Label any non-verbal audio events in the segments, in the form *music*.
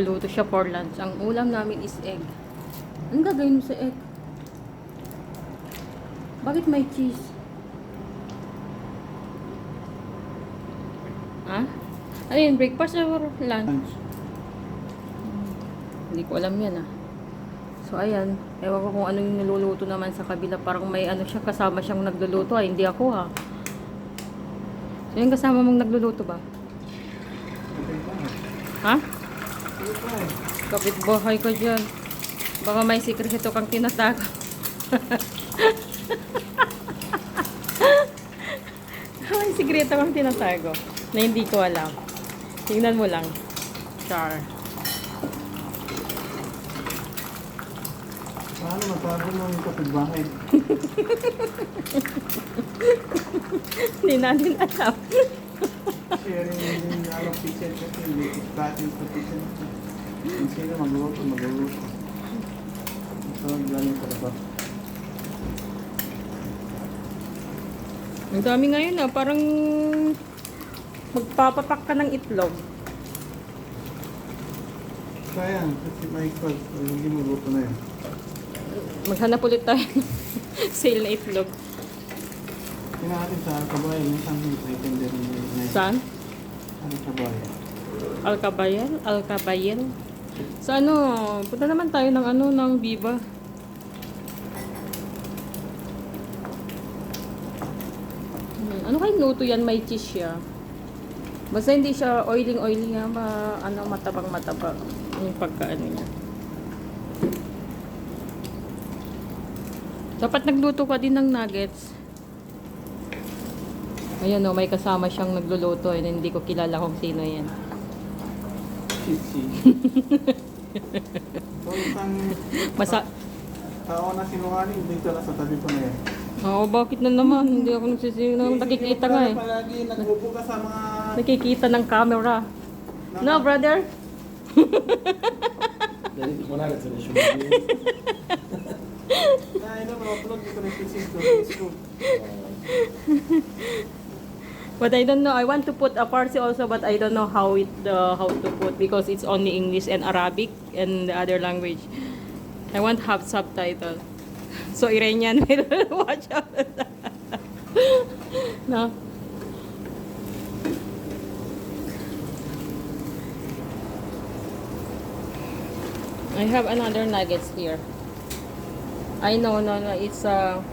Nagluluto siya for lunch. Ang ulam namin is egg. Anong gagawin mo sa egg? Bakit may cheese? Ha? Ano yun? Breakfast or lunch? Lunch. Hindi ko alam yan ah. So ayan, ewan ko kung ano yung niluluto naman sa kabila. Parang may ano siya, kasama siyang nagluluto ah. Hindi ako ha. So yung kasama mong nagluluto ba? Ha? Okay pa eh. Kapit-bahay ka dyan. Baka may sikreto kang tinatago. may sikreto kang tinatago na hindi ko alam. Tingnan mo lang. Char. Paano matago mo yung kapitbahay? *laughs* Hindi natin alam. Sharing yung alam kitchen kasi hindi natin sa kitchen. Kung sino magluluto, magluluto. Ito ang galing sa labas. Ang dami ngayon ah. Parang magpapapak ka ng itlog. Sayang, kasi may kwan. Hindi magluto na yun. Maghanap ulit tayo *laughs* sale na itlog. Tingnan natin sa kabayan, minsan may na yun. Saan? Kabayan? Alcabayel? Alcabayel? Sa ano, punta naman tayo ng ano, ng Viva. Hmm, ano kayong luto yan? May cheese siya. Basta hindi siya oiling-oiling nga ba, ano, matabang-matabang yung pagkaano niya. Dapat nagluto ka din ng nuggets. Ayan o, may kasama siyang nagluluto and hindi ko kilala kung sino yan. Chichi. *laughs* so, isang Masa tao na sinungaling, dito na sa tabi ko na yan. Oo, bakit na naman? Hindi ako nagsisino. Nakikita nga eh. Palagi nagbubuka sa mga... Nakikita ng camera. No, brother? Dahil mo na rin sa *laughs* nasyon. Na, dito na pisig ko. Facebook. *laughs* But I don't know. I want to put a Farsi also, but I don't know how it uh, how to put because it's only English and Arabic and the other language. I want have subtitle. *laughs* So Iranian *laughs* will watch out. *laughs* no. I have another nuggets here. I know, no, no, it's a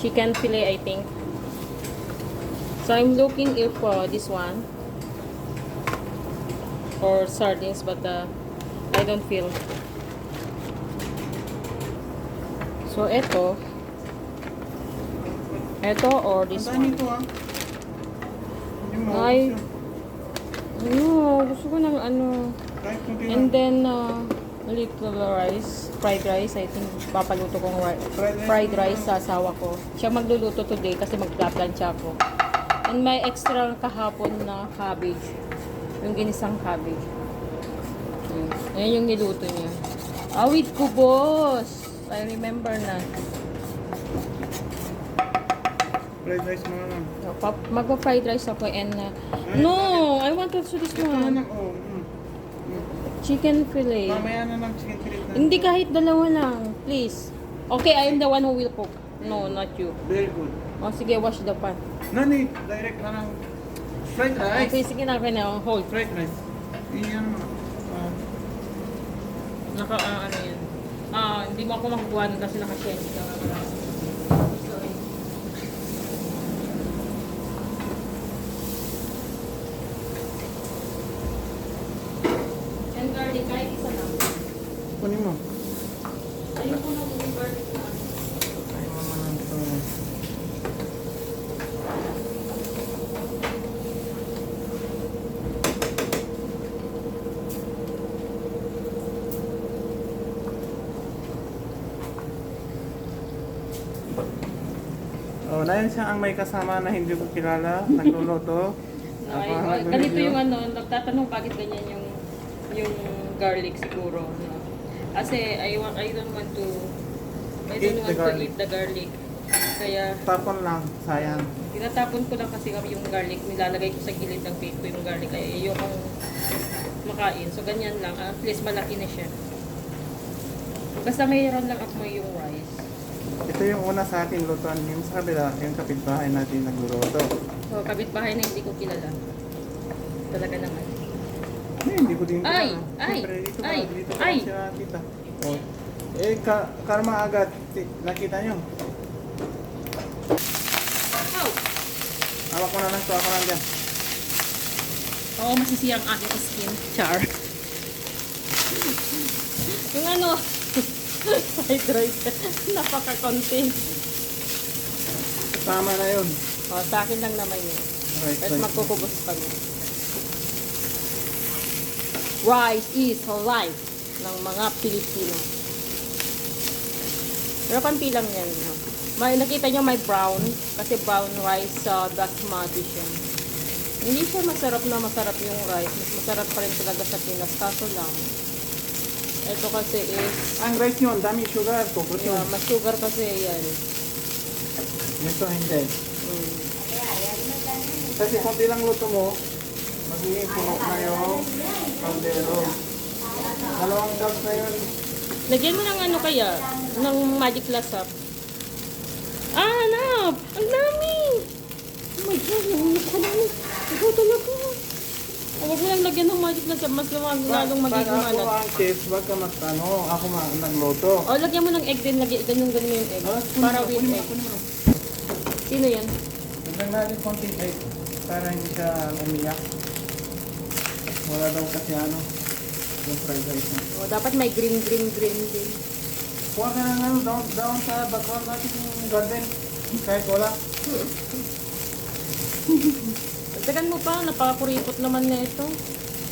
chicken fillet, I think. So I'm looking if uh, this one or sardines, but uh, I don't feel. So eto, eto or this Ang one. ito ah. Ay. Ano, gusto ko ng ano. And then uh, little rice, fried rice. I think papaluto kong ri- Fried rice sa asawa ko. Siya magluluto today kasi magplaplansya ako. And may extra kahapon na cabbage. Yung ginisang cabbage. Yun. Ayan yung niluto niya. Awit ko, boss! I remember na. Fried rice mo na pap- Magpa-fried rice ako and... uh, no! I want also this one. oh. mm. Chicken fillet. Mamaya na lang chicken fillet na. Hindi kahit dalawa lang. Please. Okay, I am the one who will cook. No, not you. Very good. O, sige, wash the pan. Nani, direct na lang. Fried rice. Okay, sige na, okay na. Hold. Fried rice. Iyan mo. Ah, Naka, ah, ano yan. Ah, hindi mo ako makukuha nun kasi naka-change ka. Sorry. And garlic, kahit isa lang. kunin mo. Ayoko na yung garlic na. Ay, mama lang ito. Yun siya ang may kasama na hindi ko kilala, nagluluto. Ako ang ay, ganito yung ano, nagtatanong bakit ganyan yung yung garlic siguro. No? Kasi I want I don't want to I Eat don't the want to garlic. eat the garlic. Kaya Tapon lang, sayang. tinatapon ko lang kasi yung garlic, nilalagay ko sa gilid ng plate ko yung garlic. Kaya ayokong makain. So, ganyan lang. At least malaki na siya. Basta mayroon lang ako yung rice. Ito yung una sa akin lutuan. Yung sa kabila, yung kapitbahay natin nagluluto. So, kapitbahay na hindi ko kilala. Talaga naman. Eh, hindi ko din Ay! kilala. Ay! Siyempre, dito Ay! dito Ay! ka siya tita. Oh. Eh, ka, karma agad. Ti- Nakita nyo. How? Hawak ko na lang to. Ako lang dyan. Oo, masisiyang aking skin. Char. *laughs* yung ano, fried rice. Napaka-konti. Tama na yun. O, sa akin lang naman yun. Right, At right. magkukubos kami. Rice is life ng mga Pilipino. Pero konti lang yan. No? May, nakita nyo may brown. Kasi brown rice sa basmati siya. Hindi siya masarap na masarap yung rice. Mas masarap pa rin talaga sa Pinas. Kaso lang. Ito kasi is, Ang rice nyo, ang dami sugar. Kukot yeah, yun. mas sugar kasi yan. Ito hindi. Mm. Kasi konti lang luto mo, magiging puno na yung kaldero. Dalawang cups na yun. Lagyan mo ng ano kaya? Ng magic lasap. Ah, hanap! Ang dami! Oh my God, nanginig ko dami. Ikaw talaga. Huwag mo lang lagyan ng magic lasap. Mas lumang, lalong magiging Pag ako manat. ang chef, wag ka magtano. Ako ma nagluto. O, lagyan mo ng egg din. Lagyan, ganyan ganyan mo yung egg. Ah, kunin Para mo, with kunin mo, egg. kunin mo. Sino yan? Dagdag natin konting egg para hindi siya umiyak. Wala daw kasi ano, yung fried rice na. O, dapat may green, green, green din. Kuha ka ng ano, down, down sa background natin yung garden. Kahit wala. *laughs* Dagdagan mo pa. Napakakuripot naman na ito.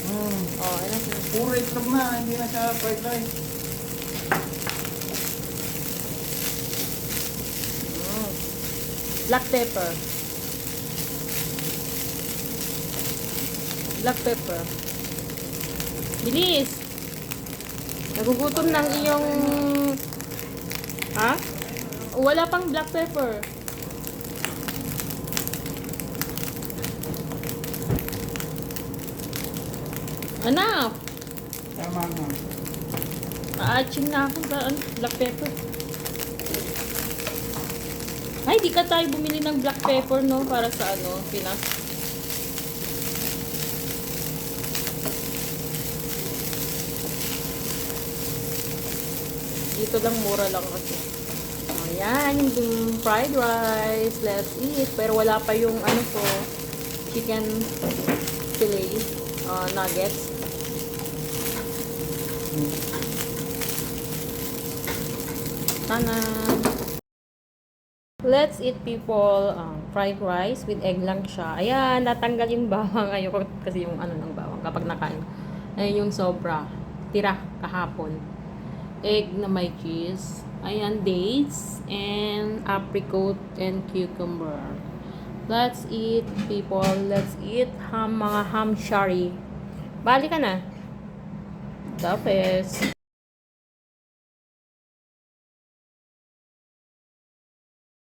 Hmm. O, ano? Puro itlog na, hindi na siya fried rice. Mm. Black pepper. Black pepper. Bilis! Nagugutom ng iyong... Ha? Wala pang black pepper. Anak! Tama na. Aaching na ako sa ano, black pepper. Ay, di ka tayo bumili ng black pepper, no? Para sa ano, Pinas. Dito lang, mura lang kasi. Ayan, yung fried rice. Let's eat. Pero wala pa yung ano ko, chicken fillet, uh, nuggets. Tanan! Let's eat people um, fried rice with egg lang siya. Ayan, natanggal yung bawang. Ayoko kasi yung ano ng bawang kapag nakain. Ayan yung sobra. Tira kahapon. Egg na may cheese. Ayan, dates and apricot and cucumber. Let's eat people. Let's eat ham, mga ham shari. Bali ka na. Tapos,